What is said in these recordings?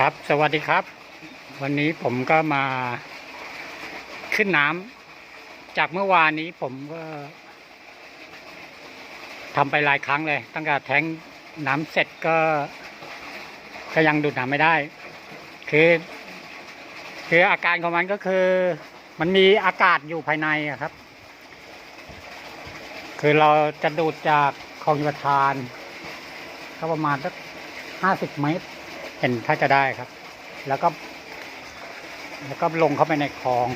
ครับ สวัสดีครับ วันนี้ผมก็มาขึ้นน้ำจากเมื่อวานนี้ผมก็ทำไปหลายครั้งเลย ตั้งแต่แทงน้ำเสร็จก็ ก็ยังดูดน้ำไม่ได้ คือ คืออาการของมันก็คือ มันมีอากาศอยู่ภายในครับ คือเราจะดูดจากคลองชลประทานก็ประมาณสักห้าสิบเมตร เห็นถ้าจะได้ครับ แล้วก็ แล้วก็ลงเข้าไปในคลอง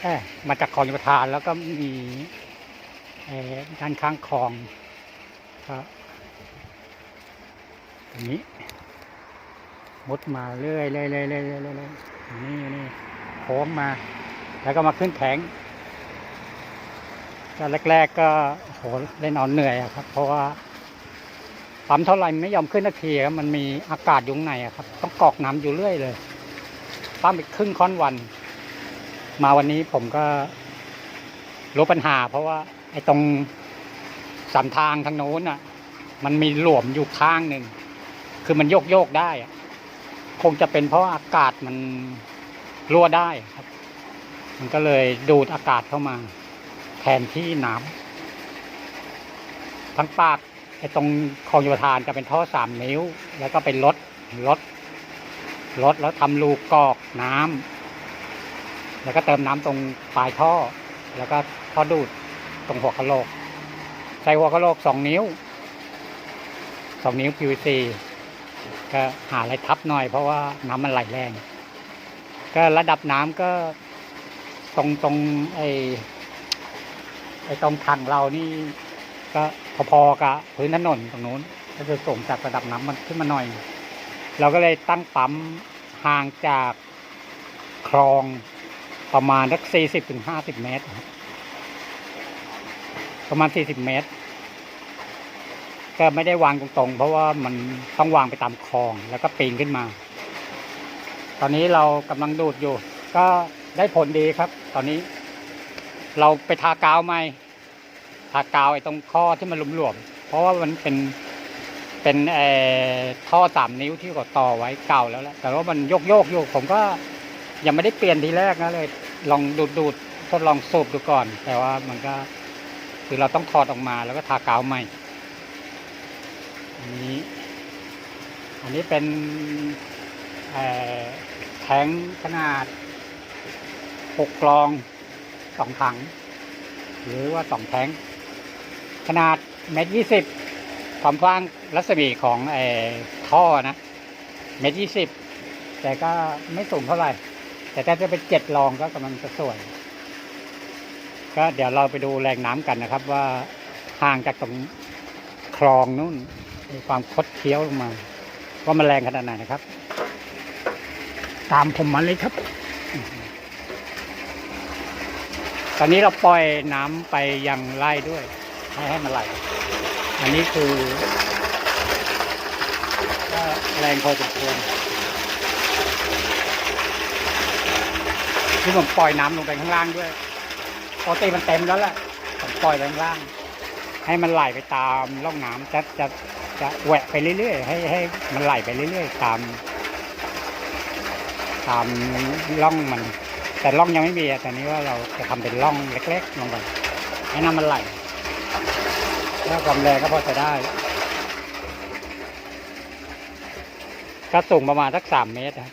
เอ้ยมาจากคลองชลประทานแล้วก็มีด้านข้างคลองก็ตรงนี้มุดมาเรื่อยเรื่อยเรื่อยเรื่อยเรื่อยนี่นี่โค้งมา แล้วก็มาขึ้นแข็งก็แรก ๆ ก็โหเล่นนอนเหนื่อยครับ เพราะว่า ปั๊มเท่าไรไม่ยอมขึ้นนาทีครับมันมีอากาศอยู่งในครับ ต้องกอกน้ำอยู่เรื่อยเลยปั๊มไปครึ่งค่อนวัน มาวันนี้ผมก็รู้ปัญหา เพราะว่า ไอ้ตรงสามทางทางโน้นอะ มันมีหลวมอยู่ข้างหนึ่งคือมันโยกโยกได้อะคงจะเป็นเพราะอากาศมันรั่วได้ครับ มันก็เลยดูดอากาศเข้ามา แทนที่น้ำทั้งปาก ไอ้ตรงคลองโยธานจะเป็นท่อสามนิ้ว แล้วก็เป็นรถรถรถแล้วทำรูกอกน้ำแล้วก็เติมน้ำตรงปลายท่อ แล้วก็ท่อดูดตรงหัวกะโหลก ใส่หัวกะโหลกสองนิ้วสองนิ้ว PVC ก็หาอะไรทับหน่อยเพราะว่าน้ำมันไหลแรง ก็ระดับน้ำก็ตรงตรงไอ้ไอ้ตรงถังเรานี่ ก็พอๆกับพื้นถนนตรงนู้น ก็จะส่งจากระดับน้ำมันขึ้นมาหน่อย เราก็เลยตั้งปั๊มห่างจากคลองประมาณสักสี่สิบถึงห้าสิบเมตรครับประมาณสี่สิบเมตร ก็ไม่ได้วางตรงๆ เพราะว่ามันต้องวางไปตามคลองแล้วก็ปีนขึ้นมา ตอนนี้เรากำลังดูดอยู่ ก็ได้ผลดีครับ ตอนนี้ เราไปทากาวใหม่ ทากาวไอ้ตรงท่อที่มันหลวมๆเพราะว่ามันเป็นเป็นเอ่อท่อสามนิ้วที่เขาต่อไว้เก่าแล้วแหละแต่ว่ามันโยกโยกๆอยู่ผมก็ยังไม่ได้เปลี่ยนทีแรกนะเลย ลองดูดดูดทดลองสูบดูก่อน แต่ว่ามันก็คือเราต้องถอดออกมาแล้วก็ทากาวใหม่อันนี้ อันนี้เป็นแทงขนาดหกกลองสองถัง หรือว่าสองแทง ขนาดเมตรยี่สิบความกว้างรัศมีของไอ้ท่อนะเมตรยี่สิบแต่ก็ไม่สูงเท่าไหร่ แต่ถ้าจะเป็นเจ็ดรองก็กำลังจะสวย ก็เดี๋ยวเราไปดูแรงน้ำกันนะครับ ว่าห่างจากตรงคลองนู่นมีความคดเคี้ยวลงมา ว่ามันแรงขนาดไหนนะครับ ตามผมมาเลยครับ ตอนนี้เราปล่อยน้ำไปยังไร่ด้วย ให้ให้มันไหล อันนี้คือ ก็แรงพอสมควรที่ผมปล่อยน้ำลงไปข้างล่างด้วยปกติมันเต็มแล้วแหละผมปล่อยไปข้างล่าง ให้มันไหลไปตามร่องน้ำจะจะจะแหวะไปเรื่อยๆให้ให้มันไหลไปเรื่อยๆตาม ตามร่องมัน แต่ร่องยังไม่มีอะแต่นี้ว่าเราจะทำเป็นร่องเล็ก ๆ ลงไปให้น้ำมันไหล แล้วความแรงก็พอจะได้ก็สูงประมาณสักสามเมตรนะ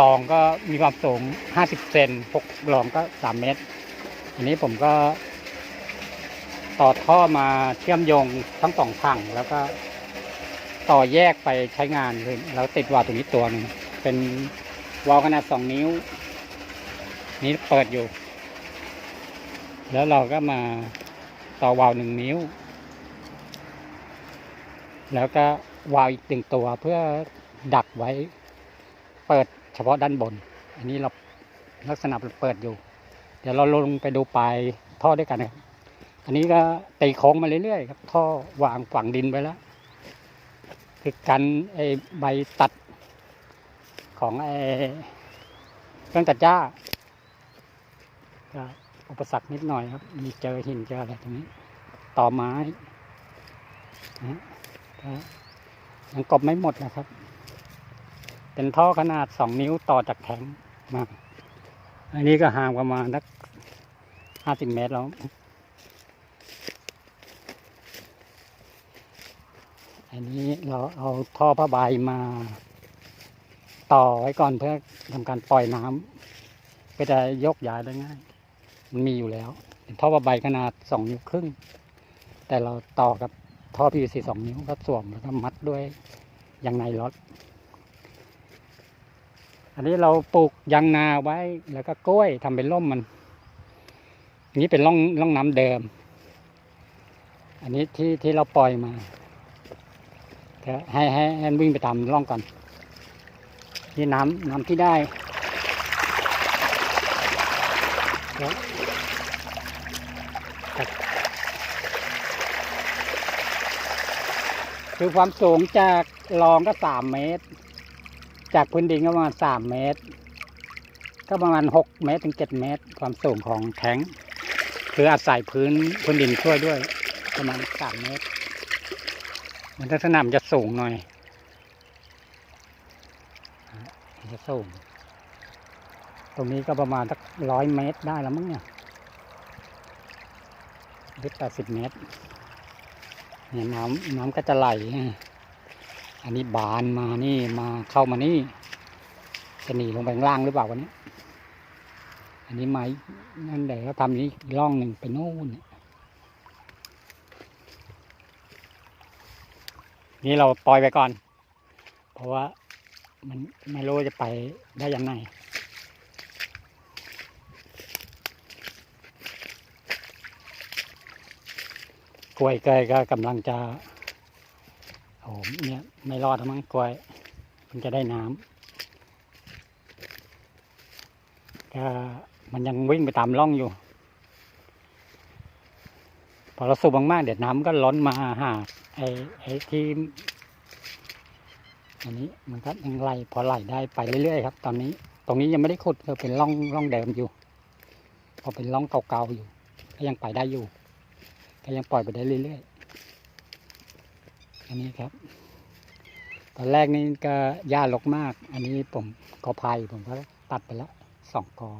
ลองก็มีความสูงห้าสิบเซนหกลองก็สามเมตร อันนี้ผมก็ ต่อท่อมาเชื่อมโยงทั้งสองถังแล้วก็ต่อแยกไปใช้งานเลยแล้วติดวาล์วตรงนี้ตัวหนึ่งเป็นวาล์วขนาดสองนิ้ว นี้เปิดอยู่ แล้วเราก็มา ต่อวาล์วหนึ่งนิ้ว แล้วก็วาล์วอีกหนึ่งตัวเพื่อดักไว้ เปิดเฉพาะด้านบน อันนี้เราลักษณะเปิดอยู่ เดี๋ยวเราลงไปดูปลายท่อด้วยกันนะครับอันนี้ก็ตีโค้งมาเรื่อยๆครับ ท่อวางฝังดินไปแล้วคือกันไอ้ใบตัดของไอ้เครื่องตัดหญ้า อุปสรรคนิดหน่อยครับ มีเจอหินเจออะไรตรงนี้ ต่อไม้นะยังกบไม่หมดนะครับ เป็นท่อขนาดสองนิ้วต่อจากแทงมา อันนี้ก็ห่างประมาณสักห้าสิบเมตรแล้ว อันนี้เราเอาท่อผ้าใบมาต่อไว้ก่อนเพื่อทำการปล่อยน้ำก็จะยกย้ายได้ง่าย มันมีอยู่แล้ว เป็นท่อผ้าใบขนาดสองนิ้วครึ่ง แต่เราต่อกับท่อ PVC สองนิ้วก็สวมแล้วก็มัดด้วยยางในรถอันนี้เราปลูกยางนาไว้แล้วก็กล้วยทำเป็นร่มมันนนี้เป็นร่องร่องน้ำเดิม อันนี้ที่ที่เราปล่อยมาให้ให้ให้วิ่งไปตามร่องก่อนนี่น้ำน้ำที่ได้แล้วครับ คือความสูงจากรองก็สามเมตร จากพื้นดินก็ประมาณสามเมตร ก็ประมาณหกเมตรถึงเจ็ดเมตร ความสูงของแทงคืออาศัยพื้นพื้นดินช่วยด้วย ประมาณสามเมตร มันลักษณะมันจะสูงหน่อยมันจะสูง ตรงนี้ก็ประมาณสักร้อยเมตรได้แล้วมั้งเนี่ยหรือแปดสิบเมตร เนี่ยน้ำน้ำก็จะไหล อันนี้บานมานี่มาเข้ามานี่ จะหนีลงไปข้างล่างหรือเปล่าวันนี้ อันนี้ไม้นั่นเดี๋ยวเขาทำนี้อีกร่องหนึ่งไปโน่นนี่เราปล่อยไปก่อน เพราะว่ามันไม่รู้จะไปได้ยังไง กล้วยเกยก็กำลังจะโอ้โหเนี่ยไม่รอดแล้วมั้งกล้วยมันจะได้น้ำก็มันยังวิ่งไปตามร่องอยู่ พอเราสูบมากๆเดี๋ยวน้ำก็ล้นมาหาไอ้ไอ้ที่อันนี้มันก็ยังไหลพอไหลได้ไปเรื่อยๆครับ ตอนนี้ตรงนี้ยังไม่ได้ขุดคือเป็นร่องร่องเดิมอยู่ พอเป็นร่องเก่าๆอยู่ ก็ยังไปได้อยู่ ก็ยังปล่อยไปได้เรื่อยๆ อันนี้ครับ ตอนแรกนี่ก็หญ้ารกมาก อันนี้ผมกอไผ่ผมก็ตัดไปแล้วสองกอ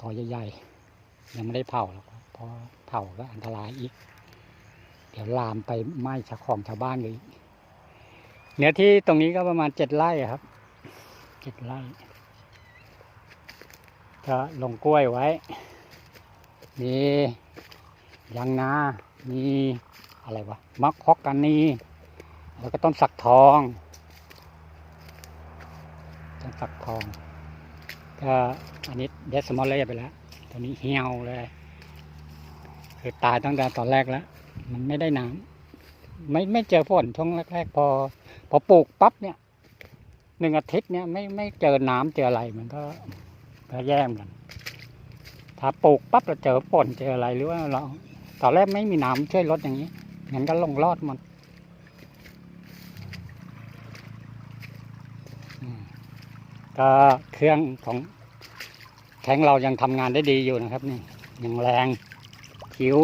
กอใหญ่ๆ ยังไม่ได้เผาหรอกเพราะเผาก็อันตรายอีก เดี๋ยวลามไปไหม้ชาวของชาวบ้านเลยเนื้อที่ตรงนี้ก็ประมาณเจ็ดไร่ครับเจ็ดไร่ก็ลงกล้วยไว้มี ยางนา มีอะไรวะ มักฮอกกันนีแล้วก็ต้นสักทอง ต้นสักทอง ก็อันนี้เดสมอลเล่ไปแล้ว ตัวนี้เหี่ยวเลย คือตายตั้งแต่ตอนแรกแล้ว มันไม่ได้น้ำไม่ไม่เจอฝนช่วงแรกๆ พอ พอปลูกปั๊บเนี่ยหนึ่งอาทิตย์เนี่ยไม่ไม่เจอน้ำเจออะไรมันก็ก็แย่เหมอนกัน ถ้าปลูกปั๊บเราเจอฝนเจออะไรหรือว่าเรา ตอนแรกไม่มีน้ำช่วยลดอย่างนี้งั้นก็ลงรอดหมันก็เครื่องของแข้งเรายังทำงานได้ดีอยู่นะครับนี่ยังแรงผิว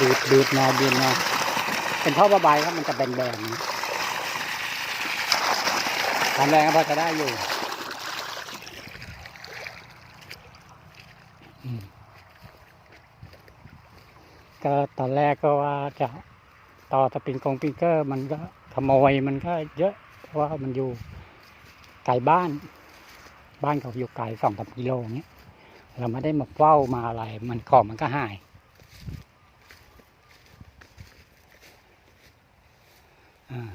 ดูดดูดมาดูดมาเป็นท่อระบายครับมันจะแบนๆนทำแรงก็พอจะได้อยู่ ก็ตอนแรกก็ว่าจะต่อสปริงกงปิงเกอร์มันก็ขโมยมันก็เยอะ เพราะว่ามันอยู่ไกลบ้าน บ้านเขาอยู่ไกลสองสามกิโลเงี้ย เราไม่ได้มาเฝ้ามาอะไร มันของมันก็หาย อ่า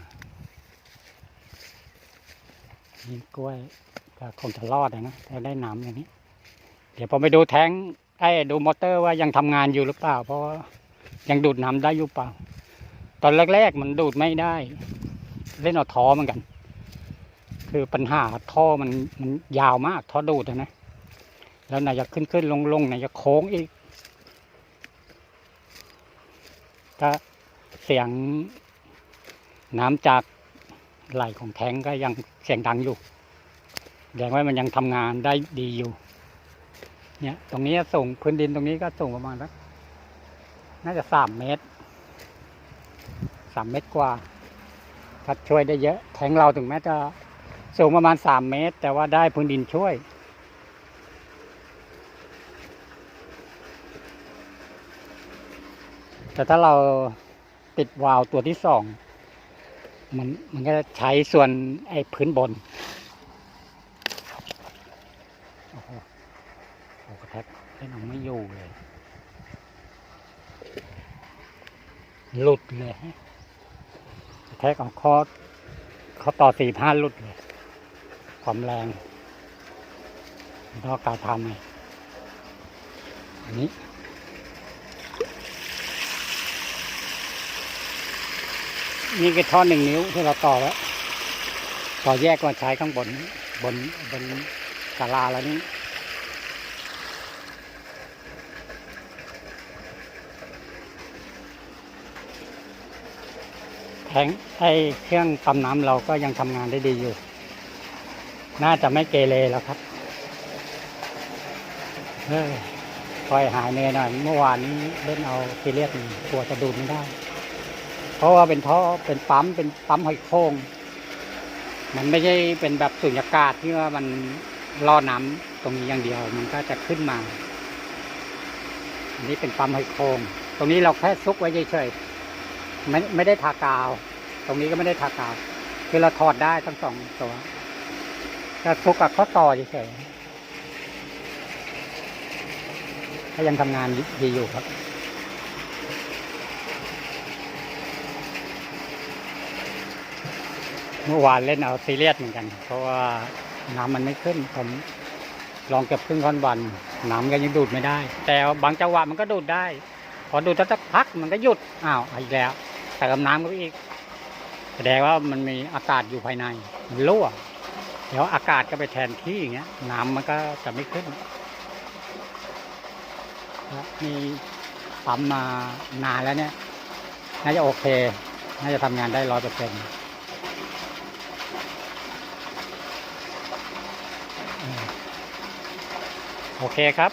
นี่กล้วยก็คงจะรอดนะถ้าได้น้ำอย่างนี้ เดี๋ยวผมไปดูแท้งไอ้ดูมอเตอร์ว่ายังทำงานอยู่หรือเปล่า เพราะ ยังดูดน้ำได้อยู่เปล่า ตอนแรกๆมันดูดไม่ได้ เล่นเอาท้อเหมือนกัน คือปัญหาท่อมันมันยาวมากท่อดูดนะ แล้วไหนจะขึ้นขึ้นลงลงไหนจะโค้งอีก ถ้าเสียงน้ำจากไหลของแทงก็ยังเสียงดังอยู่แสดงว่ามันยังทำงานได้ดีอยู่ เนี่ย ตรงนี้ส่งพื้นดินตรงนี้ก็ส่งประมาณสัก น่าจะสามเมตรสามเมตรกว่าก็ช่วยได้เยอะ แทงเราถึงแม้จะสูงประมาณสามเมตร แต่ว่าได้พื้นดินช่วยแต่ถ้าเราติดวาล์วตัวที่สองมันมันก็จะใช้ส่วนไอ้พื้นบน โอ้โหโอ้กระแทกเล่นเอาไม่อยู่เลย หลุดเลยแท็กเอาคอเขาต่อสี่ห้าหลุดเลย ความแรงนอกการทำไงอันนี้นี่คือท่อหนึ่งนิ้วที่เราต่อแล้วต่อแยกมาใช้ข้างบนบนบนศาลาแล้วนี่ แทงไอเครื่องปั๊มน้ำเราก็ยังทำงานได้ดีอยู่ น่าจะไม่เกเรแล้วครับเฮ้ยคอยหายเหนื่อยหน่อยเมื่อวานนี้เล่นเอาซีเรียสอยู่กลัวจะดูดไม่ได้ เพราะว่าเป็นท่อเป็นปั๊มเป็นปั๊มหอยโค้งมันไม่ใช่เป็นแบบสุญญากาศที่ว่ามันล่อน้ำตรงนี้อย่างเดียว มันก็จะขึ้นมา อันนี้เป็นปั๊มหอยโค้งตรงนี้เราแค่ซุกไว้เฉยๆ ไม่ไม่ได้ทากาว ตรงนี้ก็ไม่ได้ทากาว คือเราถอดได้ทั้งสองตัวก็ซุกกับข้อต่อเฉยๆถ้ายังทำงานดีอยู่ครับเมื่อวานเล่นเอาซีเรียสเหมือนกัน เพราะว่าน้ำมันไม่ขึ้นผมลองเก็บครึ่งค่อนวัน น้ำก็ยังดูดไม่ได้ แต่บางจังหวะมันก็ดูดได้ พอดูดสักพักมันก็หยุดอ้าวอีกแล้ว เติมน้ำก็อีก แสดงว่ามันมีอากาศอยู่ภายใน มันรั่ว เดี๋ยวอากาศก็ไปแทนที่อย่างเงี้ย น้ำมันก็จะไม่ขึ้นมีปั๊มมานานแล้วเนี่ย น่าจะโอเค น่าจะทำงานได้ร้อยเปอร์เซ็นต์โอเคครับ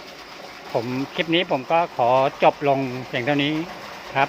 ผมคลิปนี้ผมก็ขอจบลงเพียงเท่านี้ครับ